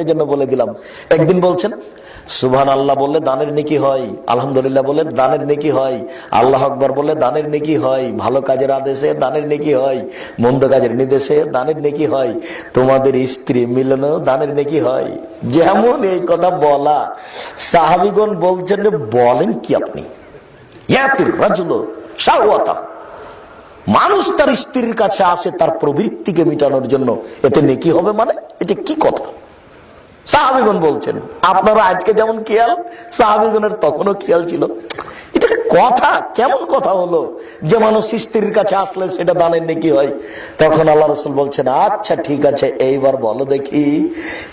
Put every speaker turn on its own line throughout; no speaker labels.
এই জন্য বলে দিলাম। একদিন বলছেন সুবহান আল্লাহ বললে দানের নেকি হয়, আলহামদুলিল্লাহ বললে দানের নেকি হয়, আল্লাহ আকবর বললে দানের নেকি হয়, ভালো কাজের আদেশে দানের নেকি হয়, মন্দ কাজের নির্দেশে দানের নেকি হয়, তোমাদের স্ত্রী মিলনেও দানের নেকি হয়। যেমন এই কথা বলা, সাহাবিগণ বলছেন, বলেন কি আপনি? মানুষ তার স্ত্রীর কাছে আসে তার প্রবৃত্তিকে মিটানোর জন্য। এতে নেকি হবে মানে? এটা কি কথা? সাহাবিগণ বলছেন আপনারা আজকে যেমন খেয়াল, সাহাবিগণের তখনও খেয়াল ছিল। এটা কথা, কেমন কথা হলো যে মানুষ স্ত্রীর কাছে আসলে সেটা দানের নাকি হয়? তখন আল্লাহ রসুল বলছেন আচ্ছা ঠিক আছে, এইবার বলো দেখি,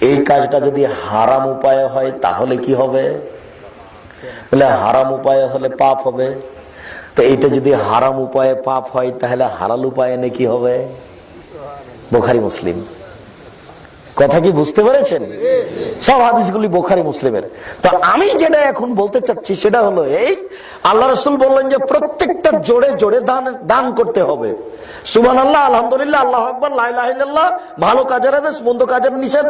এই কাজটা যদি হারাম উপায় হয় তাহলে কি হবে? বলে, হারাম উপায় হলে পাপ হবে। তো এইটা যদি হারাম উপায়ে পাপ হয় তাহলে হারাল উপায়ে নাকি হবে? বোখারি, মুসলিম। কথা কি বুঝতে পেরেছেন? সব হাদিসগুলি বোখারি মুসলিমের। তো আমি যেটা এখন বলতে চাচ্ছি সেটা হলো এই, আল্লাহ রসুল বললেন যে প্রত্যেকটা জোরে জোরে দান দান করতে হবে। সুমান আল্লাহ আলহামদুলিল্লাহ, আল্লাহ আকবর লাইলাহ ভালো কাজের আদেশ, মন্দ কাজের নিষেধ,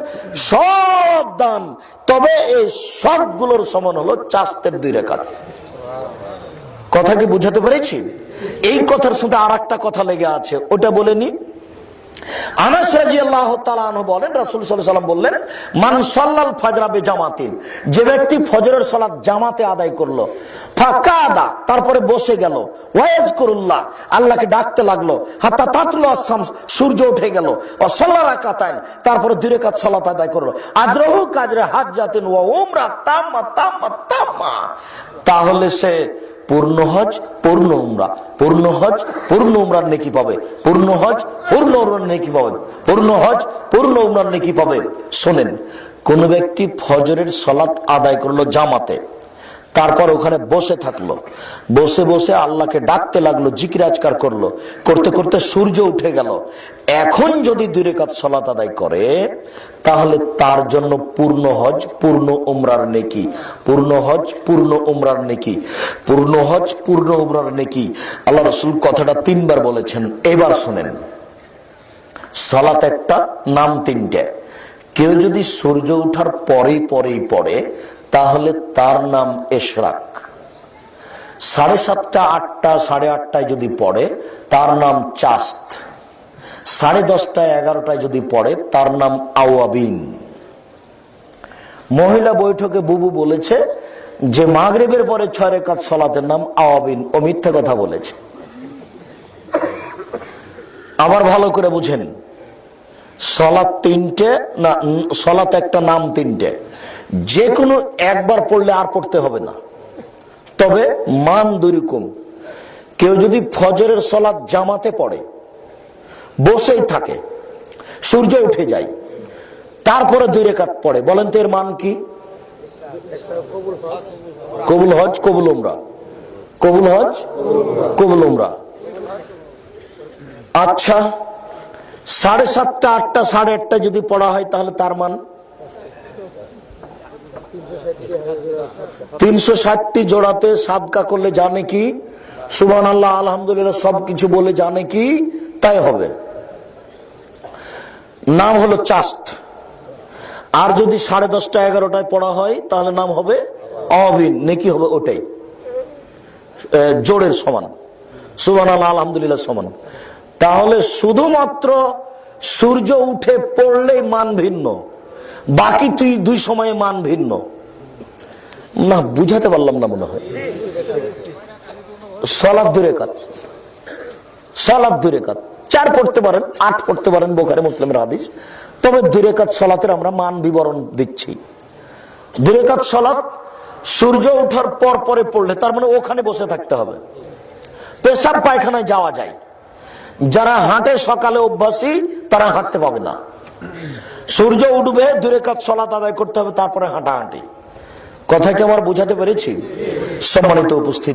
সব দান। তবে এই সবগুলোর সমান হলো চাস্তের দুই রেখা কথা কি বুঝাতে পেরেছি? এই কথার সাথে আর কথা লেগে আছে, ওটা বলেনি সাল্লাল্লাহু বললেন সাল্লাল যে ব্যক্তি জামাতে আদায় করল, ফাকাদা, তারপরে বসে গেল ওয়াজকুরুল্লাহ আল্লাহকে ডাকতে লাগল হাতা তাতলু আসাম সূর্য উঠে গেল, ও সাল্লা রাকাতাইন, তারপরে দুই রাকাত সালাত আদায় করল আজরহু কাজরে ওয়া উমরা, তাম্মা তাম্মা তাম্মা। তাহলে সে পূর্ণ হজ, পূর্ণ উমরা। পূর্ণ হজ, পূর্ণ উমরার নেকি পাবে। পূর্ণ হজ, পূর্ণ উমরার নেকি পাবে। পূর্ণ হজ, পূর্ণ উমরার নেকি পাবে। শোনেন, কোন ব্যক্তি ফজরের সলাৎ আদায় করল জামাতে। তারপর ওখানে বসে থাকল। বসে বসে আল্লাহকে ডাকতে লাগল, জিকিরাজকার করল। করতে করতে সূর্য উঠে গেল। এখন যদি দুই রেখাত সলাত আদায় করে, তাহলে তার জন্য পূর্ণ হজ, পূর্ণ উমরার নেকি। পূর্ণ হজ, পূর্ণ উমরার নেকি। পূর্ণ হজ, পূর্ণ উমরার নেকি। আল্লাহ রসুল কথাটা তিনবার বলেছেন। এবার শোনেন। সলাত একটা, নাম তিনটে। কেউ যদি সূর্য ওঠার পরেই পরেই পড়ে তাহলে তার নাম এশরাক। সাড়ে সাতটা, আটটা, সাড়ে আটটায় যদি পড়ে, তার নাম চাস্ত। সাড়ে দশটায়, এগারোটায় যদি পড়ে, তার নাম আওয়াবিন। মহিলা বৈঠকে বুবু বলেছে যে, মাগরেবের পরে ছয় রেখাত সলাতের নাম আওয়াবিন ও মিথ্যে কথা বলেছে। আবার ভালো করে বুঝেন। সলাৎ তিনটে না সলাৎ একটা নাম তিনটে। যে কোনো একবার পড়লে আর পড়তে হবে না। তবে মান দুরকম কেউ যদি ফজরের সলাৎ জামাতে পড়ে, বসেই থাকে, সূর্য উঠে যায়, তারপরে দুই রেখাত পড়ে, বলেন তো এর মান কি? কবুল হজ, কবুল উমরা। কবুল হজ, কবুল উমরা। আচ্ছা সাড়ে সাতটা, আটটা, সাড়ে আটটা যদি পড়া হয়, তাহলে তার মান তিনশো ষাটটি জোড়াতে সাদকা করলে জানে কি? সুবান আল্লাহ আলহামদুলিল্লাহ সবকিছু বলে জানে কি? তাই হবে। নাম হলো চাস্ত। আর যদি সাড়ে দশটা, এগারোটায় পড়া হয়, তাহলে নাম হবে অবিন, নেকি হবে ওটাই। জোরের সমান। সুবান আল্লাহ আলহামদুলিল্লাহ, সমান। তাহলে শুধুমাত্র সূর্য উঠে পড়লে মান ভিন্ন, বাকি তুই দুই সময়ে মান ভিন্ন। না, বুঝাতে পারলাম না মনে হয়। সলাদ দূরে কাত। সলাদ দূরে কাত। চার পড়তে পারেন, আট পড়তে পারেন বোখারে মুসলিমের হাদিস। তবে দুরেকাত সলাতের আমরা মান বিবরণ দিচ্ছি। দুরেকাত সলাত, সূর্য ওঠার পর পরে পড়লে তার মানে ওখানে বসে থাকতে হবে। পেশাব পায়খানায় যাওয়া যায়। যারা হাঁটে সকালে অভ্যাসী, তারা হাঁটতে পাবে না। সূর্য উঠবে, দূরে কাজ সলাত আদায় করতে হবে, তারপরে হাঁটাহাঁটি। কথা কি আমার বুঝাতে পেরেছি? সম্মানিত উপস্থিত।